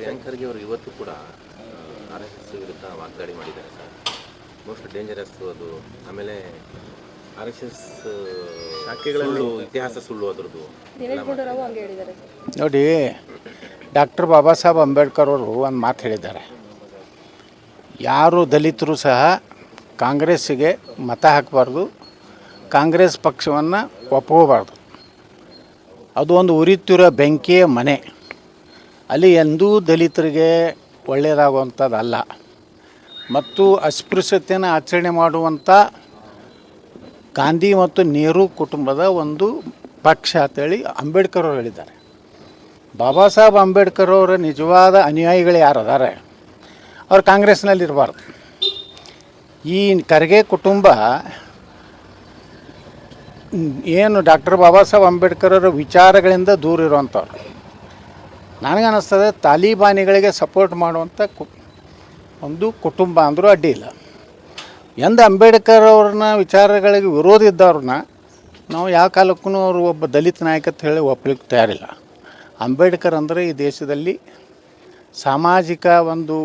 ಪ್ರಿಯಾಂಕ್ ಖರ್ಗೆ ಅವರು ಇವತ್ತು ಕೂಡ ಆರ್ ಎಸ್ ಎಸ್ ವಿರುದ್ಧ ವಾಗ್ದಾಳಿ ಮಾಡಿದ್ದಾರೆ ಸರ್. ಮೋಸ್ಟ್ ಡೇಂಜರಸ್ ಅದು. ಆಮೇಲೆ ಆರ್ ಎಸ್ ಎಸ್ ಶಾಖೆಗಳಲ್ಲೂ ಇತಿಹಾಸ ಸುಳ್ಳು ಅದರದ್ದು. ನೋಡಿ ಡಾಕ್ಟರ್ ಬಾಬಾ ಸಾಹೇಬ್ ಅಂಬೇಡ್ಕರ್ ಅವರು ಒಂದು ಮಾತು ಹೇಳಿದ್ದಾರೆ. ಯಾರು ದಲಿತರು ಸಹ ಕಾಂಗ್ರೆಸ್ಸಿಗೆ ಮತ ಹಾಕಬಾರ್ದು ಕಾಂಗ್ರೆಸ್ ಪಕ್ಷವನ್ನು ಒಪ್ಪಬಾರ್ದು ಅದು ಒಂದು ಉರಿತಿರೋ ಬೆಂಕಿಯ ಮನೆ. ಅಲ್ಲಿ ಎಂದೂ ದಲಿತರಿಗೆ ಒಳ್ಳೆಯದಾಗುವಂಥದ್ದಲ್ಲ. ಮತ್ತು ಅಸ್ಪೃಶ್ಯತೆಯನ್ನು ಆಚರಣೆ ಮಾಡುವಂಥ ಗಾಂಧಿ ಮತ್ತು ನೆಹರು ಕುಟುಂಬದ ಒಂದು ಪಕ್ಷ ಅಂತೇಳಿ ಅಂಬೇಡ್ಕರ್ ಅವರು ಹೇಳಿದ್ದಾರೆ. ಬಾಬಾ ಸಾಹೇಬ್ ಅಂಬೇಡ್ಕರ್ ಅವರ ನಿಜವಾದ ಅನುಯಾಯಿಗಳು ಯಾರು ಅದಾರೆ? ಅವ್ರು ಕಾಂಗ್ರೆಸ್ನಲ್ಲಿ ಇರಬಾರ್ದು. ಈ ಕರ್ಗೆ ಕುಟುಂಬ ಏನು ಡಾಕ್ಟರ್ ಬಾಬಾ ಸಾಹೇಬ್ ಅಂಬೇಡ್ಕರ್ ಅವರ ವಿಚಾರಗಳಿಂದ ದೂರ ಇರುವಂಥವ್ರು. ನನಗನ್ನಿಸ್ತದೆ, ತಾಲಿಬಾನಿಗಳಿಗೆ ಸಪೋರ್ಟ್ ಮಾಡುವಂಥ ಕು, ಒಂದು ಕುಟುಂಬ ಅಂದರೂ ಅಡ್ಡಿ ಇಲ್ಲ. ಎಂದ ಅಂಬೇಡ್ಕರ್ ಅವ್ರನ್ನ ವಿಚಾರಗಳಿಗೆ ವಿರೋಧ ಇದ್ದವ್ರನ್ನ ನಾವು ಯಾವ ಕಾಲಕ್ಕೂ ಅವರು ಒಬ್ಬ ದಲಿತ ನಾಯಕ ಅಂತ ಹೇಳಿ ಒಪ್ಪಲಿಕ್ಕೆ ತಯಾರಿಲ್ಲ. ಅಂಬೇಡ್ಕರ್ ಅಂದರೆ ಈ ದೇಶದಲ್ಲಿ ಸಾಮಾಜಿಕ ಒಂದು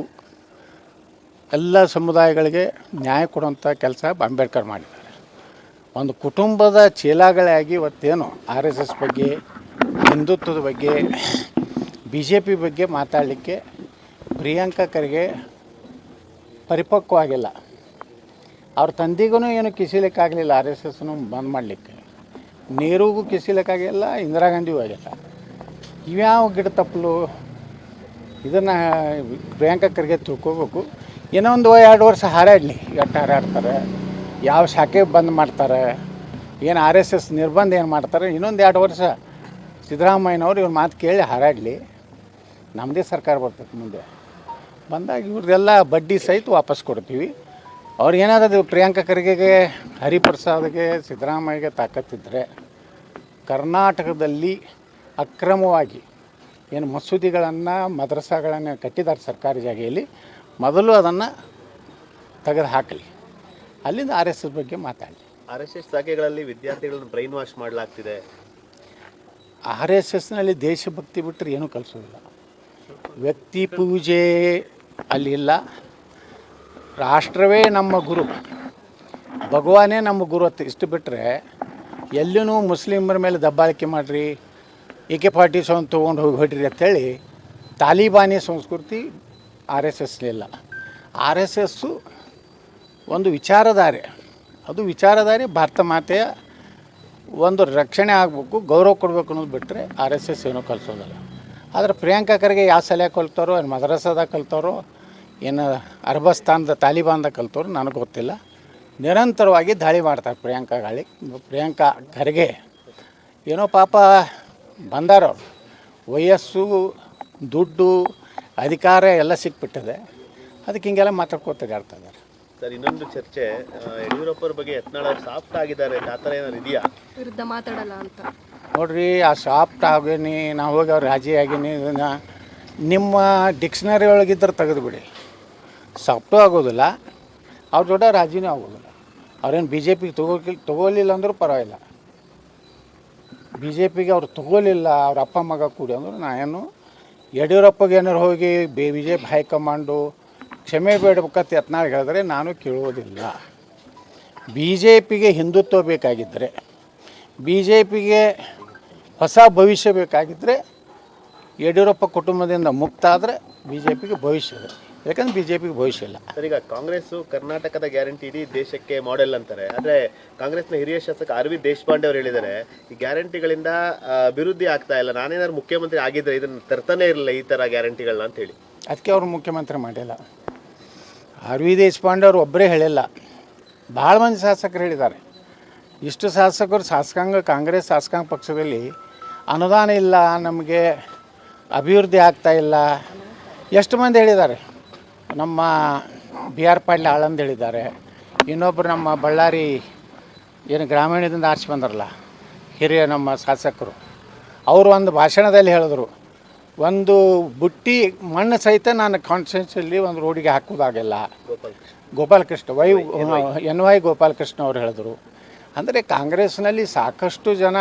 ಎಲ್ಲ ಸಮುದಾಯಗಳಿಗೆ ನ್ಯಾಯ ಕೊಡುವಂಥ ಕೆಲಸ ಅಂಬೇಡ್ಕರ್ ಮಾಡಿದ್ದಾರೆ. ಒಂದು ಕುಟುಂಬದ ಚೀಲಾಗಳಾಗಿ ಇವತ್ತೇನು ಆರ್ ಎಸ್ ಎಸ್ ಬಗ್ಗೆ, ಹಿಂದುತ್ವದ ಬಗ್ಗೆ ಬಿ ಜೆ ಪಿ ಬಗ್ಗೆ ಮಾತಾಡಲಿಕ್ಕೆ ಪ್ರಿಯಾಂಕಾ ಖರ್ಗೆ ಪರಿಪಕ್ವವಾಗಿಲ್ಲ. ಅವ್ರ ತಂದೆಗೂ ಏನು ಕಿಸಿಲಿಕ್ಕಾಗಲಿಲ್ಲ, ಆರ್ ಎಸ್ ಎಸ್ನು ಬಂದ್ ಮಾಡಲಿಕ್ಕೆ. ನೆಹರುಗೂ ಕಿಸಿಲಿಕ್ಕಾಗಿಲ್ಲ ಇಂದಿರಾ ಗಾಂಧಿಗೂ ಆಗಿಲ್ಲ. ಇವ್ಯಾವ ಗಿಡ ತಪ್ಪಲು ಇದನ್ನು ಪ್ರಿಯಾಂಕಾ ಖರ್ಗೆ ತಿಳ್ಕೋಬೇಕು. ಏನೋ ಒಂದು ಎರಡು ವರ್ಷ ಹಾರಾಡಲಿ, ಎಷ್ಟು ಹಾರಾಡ್ತಾರೆ, ಯಾವ ಶಾಖೆ ಬಂದ್ ಮಾಡ್ತಾರೆ, ಏನು ಆರ್ ಎಸ್ ಎಸ್ ನಿರ್ಬಂಧ ಏನು ಮಾಡ್ತಾರೆ, ಇನ್ನೊಂದು ಎರಡು ವರ್ಷ ಸಿದ್ದರಾಮಯ್ಯನವ್ರು ಇವ್ರ ಮಾತು ಕೇಳಿ ಹಾರಾಡಲಿ. ನಮ್ಮದೇ ಸರ್ಕಾರ ಬರ್ತೈತೆ ಮುಂದೆ. ಬಂದಾಗ ಇವ್ರದ್ದೆಲ್ಲ ಬಡ್ಡಿ ಸಹಿತ ವಾಪಸ್ ಕೊಡ್ತೀವಿ. ಅವ್ರು ಏನಾದರೂ ಪ್ರಿಯಾಂಕಾ ಖರ್ಗೆಗೆ ಹರಿಪ್ರಸಾದ್ಗೆ ಸಿದ್ದರಾಮಯ್ಯಗೆ ತಾಕತ್ತಿದ್ದರೆ ಕರ್ನಾಟಕದಲ್ಲಿ ಅಕ್ರಮವಾಗಿ ಏನು ಮಸೂದಿಗಳನ್ನು ಮದ್ರಸಾಗಳನ್ನು ಕಟ್ಟಿದ್ದಾರೆ ಸರ್ಕಾರಿ ಜಾಗೆಯಲ್ಲಿ ಮೊದಲು ಅದನ್ನು ತೆಗೆದು ಹಾಕಲಿ ಅಲ್ಲಿಂದ ಆರ್ ಎಸ್ ಎಸ್ ಬಗ್ಗೆ ಮಾತಾಡಲಿ. ಆರ್ ಎಸ್ ಎಸ್ ಶಾಖೆಗಳಲ್ಲಿ ವಿದ್ಯಾರ್ಥಿಗಳನ್ನು ಬ್ರೈನ್ ವಾಶ್ ಮಾಡಲಾಗ್ತಿದೆ. ಆರ್ ಎಸ್ ಎಸ್ನಲ್ಲಿ ದೇಶಭಕ್ತಿ ಬಿಟ್ಟರೆ ಏನೂ ಕಲಿಸೋದಿಲ್ಲ. ವ್ಯಕ್ತಿ ಪೂಜೆ ಅಲ್ಲಿಲ್ಲ ರಾಷ್ಟ್ರವೇ ನಮ್ಮ ಗುರು. ಭಗವಾನೇ ನಮ್ಮ ಗುರು ಅಂತ ಇಷ್ಟು ಬಿಟ್ಟರೆ ಎಲ್ಲೂ ಮುಸ್ಲಿಮರ ಮೇಲೆ ದಬ್ಬಾಳಿಕೆ ಮಾಡಿರಿ, ಎ ಕೆ ಫಾರ್ಟಿ ಸೆವೆನ್ ತೊಗೊಂಡು ಹೋಗಿ ಹೊಡ್ರಿ ಅಂತೇಳಿ ತಾಲಿಬಾನಿ ಸಂಸ್ಕೃತಿ ಆರ್ ಎಸ್ ಎಸ್ಲಿಲ್ಲ ಆರ್ ಎಸ್ ಎಸ್ಸು ಒಂದು ವಿಚಾರಧಾರೆ. ಅದು ವಿಚಾರಧಾರೆ ಭಾರತ ಮಾತೆಯ ಒಂದು ರಕ್ಷಣೆ ಆಗಬೇಕು, ಗೌರವ ಕೊಡಬೇಕು ಅನ್ನೋದು ಬಿಟ್ಟರೆ ಆರ್ ಎಸ್ ಎಸ್ ಏನೂ ಕಲಿಸೋದಲ್ಲ. ಆದರೆ ಪ್ರಿಯಾಂಕಾ ಖರ್ಗೆ ಯಾವ ಸಲಹೆ ಕಲ್ತಾರೋ ಏನು ಮದ್ರಾಸದಾಗ ಕಲ್ತವ್ರು ಏನು ಅರ್ಬಸ್ತಾನದ ತಾಲಿಬಾನ್ದಾಗ ಕಲ್ತವ್ರು ನನಗೆ ಗೊತ್ತಿಲ್ಲ. ನಿರಂತರವಾಗಿ ದಾಳಿ ಮಾಡ್ತಾರೆ ಪ್ರಿಯಾಂಕಾ ಗಾಳಿ. ಪ್ರಿಯಾಂಕಾ ಖರ್ಗೆ ಏನೋ ಪಾಪ ಬಂದಾರವ್ರು ವಯಸ್ಸು ದುಡ್ಡು ಅಧಿಕಾರ ಎಲ್ಲ ಸಿಕ್ಬಿಟ್ಟಿದೆ. ಅದಕ್ಕೆ ಹಿಂಗೆಲ್ಲ ಮಾತಾಡ್ಕೋತ ಇದ್ದಾರೆ ಸರ್ ಇನ್ನೊಂದು ಚರ್ಚೆ ಯಡಿಯೂರಪ್ಪರ ಬಗ್ಗೆ ಯತ್ನಾಳ್ ಸಾಫ್ಟ್ ಆಗಿದ್ದಾರೆ ಆ ಥರ ಏನಾದ್ರು ಇದೆಯಾ? ವಿರುದ್ಧ ಮಾತಾಡಲ್ಲ ಅಂತ. ನೋಡ್ರಿ, ಆ ಸಾಫ್ಟ್ ಆಗೀನಿ ನಾವು ಹೋಗಿ ಅವ್ರು ರಾಜಿ ಆಗೀನಿ, ಇದನ್ನ ನಿಮ್ಮ ಡಿಕ್ಷ್ನರಿ ಒಳಗಿದ್ರೆ ತೆಗೆದುಬಿಡಿ ಸಾಫ್ಟು ಆಗೋದಿಲ್ಲ, ಅವ್ರ ಜೊತೆ ರಾಜಿನೂ ಆಗೋದಿಲ್ಲ. ಅವ್ರೇನು ಬಿ ಜೆ ಪಿಗೆ ತಗೋಕಿಲ್ ತಗೋಲಿಲ್ಲ ಅಂದರೂ ಪರವಾಗಿಲ್ಲ. ಬಿ ಜೆ ಪಿಗೆ ಅವ್ರು ತಗೋಲಿಲ್ಲ, ಅವ್ರ ಅಪ್ಪ ಮಗ ಕೂಡಿ ಅಂದ್ರೆ ನಾ ಏನು, ಯಡಿಯೂರಪ್ಪಗೆ ಏನಾರು ಹೋಗಿ B B J P high command ಕ್ಷಮೆ ಬೇಡಬೇಕಂತ ಯತ್ನಾಳ್ ಹೇಳಿದ್ರೆ ನಾನು ಕೇಳುವುದಿಲ್ಲ. ಬಿ ಜೆ ಪಿಗೆ ಹಿಂದುತ್ವ ಬೇಕಾಗಿದ್ದರೆ ಬಿ ಜೆ ಪಿಗೆ ಹೊಸ ಭವಿಷ್ಯ ಬೇಕಾಗಿದ್ದರೆ ಯಡಿಯೂರಪ್ಪ ಕುಟುಂಬದಿಂದ ಮುಕ್ತ ಆದರೆ ಬಿ ಜೆ ಪಿಗೆ ಭವಿಷ್ಯ ಇದೆ. ಯಾಕಂದ್ರೆ ಬಿ ಜೆ ಪಿಗೆ ಭವಿಷ್ಯ ಇಲ್ಲ. ಸರ್ ಈಗ ಕಾಂಗ್ರೆಸ್ ಕರ್ನಾಟಕದ ಗ್ಯಾರಂಟಿ ಇಡೀ ದೇಶಕ್ಕೆ ಮಾಡೆಲ್ ಅಂತಾರೆ. ಆದರೆ ಕಾಂಗ್ರೆಸ್ನ ಹಿರಿಯ ಶಾಸಕ ಆರ್ ವಿ ದೇಶಪಾಂಡೆ ಅವರು ಹೇಳಿದ್ದಾರೆ ಈ ಗ್ಯಾರಂಟಿಗಳಿಂದ ಅಭಿವೃದ್ಧಿ ಆಗ್ತಾ ಇಲ್ಲ. ನಾನೇನಾದ್ರು ಮುಖ್ಯಮಂತ್ರಿ ಆಗಿದ್ದರೆ ಇದನ್ನು ತರ್ತಾನೆ ಇರಲಿಲ್ಲ ಈ ಥರ ಗ್ಯಾರಂಟಿಗಳನ್ನ ಅಂತ ಹೇಳಿ. ಅದಕ್ಕೆ ಅವರು ಮುಖ್ಯಮಂತ್ರಿ ಮಾಡಿಲ್ಲ. ಆರ್ ವಿ ದೇಶಪಾಂಡೆ ಅವರು ಒಬ್ಬರೇ ಹೇಳಿಲ್ಲ. ಭಾಳ ಮಂದಿ ಶಾಸಕರು ಹೇಳಿದ್ದಾರೆ. ಇಷ್ಟು ಶಾಸಕರು ಶಾಸಕಾಂಗ ಕಾಂಗ್ರೆಸ್ ಶಾಸಕಾಂಗ ಪಕ್ಷದಲ್ಲಿ ಅನುದಾನ ಇಲ್ಲ ನಮಗೆ ಅಭಿವೃದ್ಧಿ ಆಗ್ತಾ ಇಲ್ಲ. ಎಷ್ಟು ಮಂದಿ ಹೇಳಿದ್ದಾರೆ? ನಮ್ಮ ಬಿ ಆರ್ ಪಾಟೀಲ್ ಆಳಂದು ಹೇಳಿದ್ದಾರೆ. ಇನ್ನೊಬ್ಬರು ನಮ್ಮ ಬಳ್ಳಾರಿ ಏನು ಗ್ರಾಮೀಣದಿಂದ ಆಚೆ ಬಂದ್ರಲ್ಲ ಹಿರಿಯ ನಮ್ಮ ಶಾಸಕರು ಅವರು ಒಂದು ಭಾಷಣದಲ್ಲಿ ಹೇಳಿದ್ರು ಒಂದು ಬುಟ್ಟಿ ಮಣ್ಣು ಸಹಿತ ನಾನು ಕಾನ್ಸ್ಟಿಟ್ಯೂನ್ಸಿಯಲ್ಲಿ ಒಂದು ರೋಡಿಗೆ ಹಾಕೋದಾಗಿಲ್ಲ Gopalakrishna Y. N Y Gopalakrishna ಅವರು ಹೇಳಿದರು. ಅಂದರೆ ಕಾಂಗ್ರೆಸ್ನಲ್ಲಿ ಸಾಕಷ್ಟು ಜನ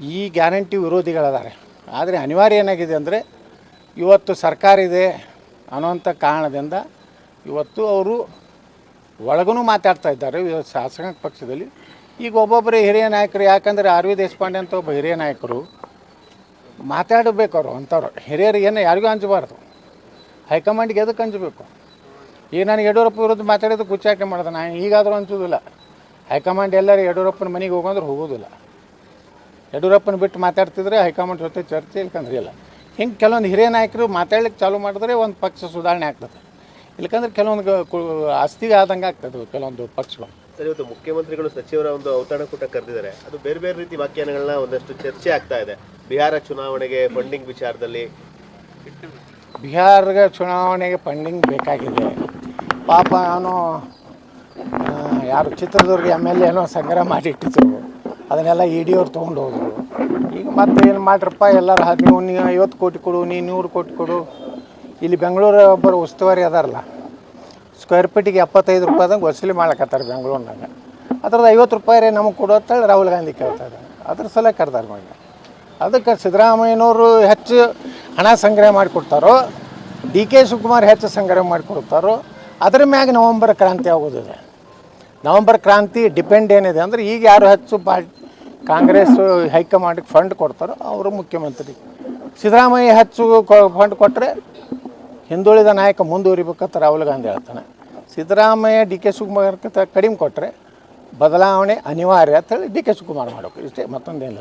ಈ ಗ್ಯಾರಂಟಿ ವಿರೋಧಿಗಳಿದ್ದಾರೆ ಆದರೆ ಅನಿವಾರ್ಯ ಏನಾಗಿದೆ ಅಂದರೆ ಇವತ್ತು ಸರ್ಕಾರ ಇದೆ ಅನ್ನೋಂಥ ಕಾರಣದಿಂದ ಇವತ್ತು ಅವರು ಒಳಗೂ ಮಾತಾಡ್ತಾ ಇದ್ದಾರೆ. ಶಾಸಕಾಂಗ ಶಾಸಕ ಪಕ್ಷದಲ್ಲಿ ಈಗ ಒಬ್ಬೊಬ್ಬರೇ ಹಿರಿಯ ನಾಯಕರು, ಯಾಕಂದರೆ ಆರ್ ವಿ ದೇಶಪಾಂಡೆ ಅಂತ ಒಬ್ಬ ಹಿರಿಯ ನಾಯಕರು ಮಾತಾಡಬೇಕು ಅವರು ಅಂಥವ್ರು ಹಿರಿಯರು ಏನು ಯಾರಿಗೂ ಹಂಚಬಾರ್ದು ಹೈಕಮಾಂಡ್ಗೆ ಎದಕ್ಕೆ ಹಂಚಬೇಕು ಈಗ ನಾನು ಯಡಿಯೂರಪ್ಪ ವಿರುದ್ಧ ಮಾತಾಡೋದು ಕುಚ್ಚಾಕೆ ಮಾಡಿದೆ. ನಾನು ಈಗಾದರೂ ಹಂಚೋದಿಲ್ಲ ಹೈಕಮಾಂಡ್ ಎಲ್ಲರೂ ಯಡಿಯೂರಪ್ಪನ ಮನೆಗೆ ಹೋಗೋಂದ್ರೆ ಹೋಗೋದಿಲ್ಲ. ಯಡಿಯೂರಪ್ಪನ ಬಿಟ್ಟು ಮಾತಾಡ್ತಿದ್ರೆ ಹೈಕಮಾಂಡ್ ಜೊತೆ ಚರ್ಚೆ ಇಲ್ಕಂದ್ರೆ ಇಲ್ಲ. ಹಿಂಗೆ ಕೆಲವೊಂದು ಹಿರಿಯ ನಾಯಕರು ಮಾತಾಡ್ಲಿಕ್ಕೆ ಚಾಲೂ ಮಾಡಿದ್ರೆ ಒಂದು ಪಕ್ಷ ಸುಧಾರಣೆ ಆಗ್ತದೆ. ಇಲ್ಕಂದ್ರೆ ಕೆಲವೊಂದು ಆಸ್ತಿ ಕು- ಅಸ್ಥಿಗೆ ಆದಂಗೆ ಆಗ್ತದೆ ಕೆಲವೊಂದು ಪಕ್ಷಗಳು. ಸರ್ ಇವತ್ತು ಮುಖ್ಯಮಂತ್ರಿಗಳು ಸಚಿವರ ಒಂದು ಔತಣಕೂಟ ಕರೆದಿದ್ದಾರೆ. ಅದು ಬೇರೆ ಬೇರೆ ರೀತಿ ವ್ಯಾಖ್ಯಾನಗಳನ್ನ ಒಂದಷ್ಟು ಚರ್ಚೆ ಆಗ್ತಾ ಇದೆ. ಬಿಹಾರ ಚುನಾವಣೆಗೆ ಫಂಡಿಂಗ್ ವಿಚಾರದಲ್ಲಿ. ಬಿಹಾರದ ಚುನಾವಣೆಗೆ ಫಂಡಿಂಗ್ ಬೇಕಾಗಿದೆ. ಪಾಪ ಅವನು ಯಾರು ಚಿತ್ರದುರ್ಗ ಎಂ ಎಲ್ ಎನೋ ಸಂಗ್ರಹ ಮಾಡಿಟ್ಟಿದ್ರು. ಅದನ್ನೆಲ್ಲ ಇ ಡಿ ಅವ್ರು ತೊಗೊಂಡು ಹೋದರು. ಈಗ ಮತ್ತೆ ಏನು ಮಾಡ್ರಪ್ಪ, ಎಲ್ಲರೂ ಹಾಕಿ ನೀವು ಐವತ್ತು ಕೋಟಿ ಕೊಡು, ನೀ ನೂರು ಕೋಟಿ ಕೊಡು. ಇಲ್ಲಿ ಬೆಂಗಳೂರು ಒಬ್ಬರು ಉಸ್ತುವಾರಿ ಅದಾರಲ್ಲ ಸ್ಕ್ವೇರ್ ಫೀಟಿಗೆ ಎಪ್ಪತ್ತೈದು ರೂಪಾಯಿದಂಗೆ ವಸೂಲಿ ಮಾಡ್ಲಕತ್ತಾರೆ ಬೆಂಗಳೂರಿನಾಗ. ಅದ್ರದ್ದು ಐವತ್ತು ರೂಪಾಯಿ ರೀ ನಮಗೆ ಕೊಡು ಅಂತೇಳಿ ರಾಹುಲ್ ಗಾಂಧಿ ಕೇಳ್ತಾರೆ. ಅದ್ರ ಸಲ ಕರೆದಾರೆ ಮಾಡಿ ಅದಕ್ಕೆ ಸಿದ್ದರಾಮಯ್ಯನವರು ಹೆಚ್ಚು ಹಣ ಸಂಗ್ರಹ ಮಾಡಿಕೊಡ್ತಾರೋ, ಡಿ ಕೆ ಶಿವಕುಮಾರ್ ಹೆಚ್ಚು ಸಂಗ್ರಹ ಮಾಡಿಕೊಡ್ತಾರೋ, ಅದ್ರ ಮ್ಯಾಗ ನವಂಬರ್ ಕ್ರಾಂತಿ ಆಗೋದಿದೆ. ನವಂಬರ್ ಕ್ರಾಂತಿ ಡಿಪೆಂಡ್ ಏನಿದೆ ಅಂದರೆ ಈಗ ಯಾರು ಹೆಚ್ಚು ಪಾರ್ಟಿ ಕಾಂಗ್ರೆಸ್ ಹೈಕಮಾಂಡ್ಗೆ ಫಂಡ್ ಕೊಡ್ತಾರೋ ಅವರು ಮುಖ್ಯಮಂತ್ರಿ. ಸಿದ್ದರಾಮಯ್ಯ ಹೆಚ್ಚು ಫಂಡ್ ಕೊಟ್ಟರೆ ಹಿಂದುಳಿದ ನಾಯಕ ಮುಂದುವರಿಬೇಕಂತ ರಾಹುಲ್ ಗಾಂಧಿ ಹೇಳ್ತಾನೆ ಸಿದ್ದರಾಮಯ್ಯ, ಡಿ ಕೆ ಶಿವಕುಮಾರ್ ಕಡಿಮೆ ಕೊಟ್ಟರೆ ಬದಲಾವಣೆ ಅನಿವಾರ್ಯ ಅಂತೇಳಿ ಡಿ ಕೆ ಶಿವಕುಮಾರ್ ಮಾಡಬೇಕು ಇಷ್ಟೇ, ಮತ್ತೊಂದೇನಿಲ್ಲ.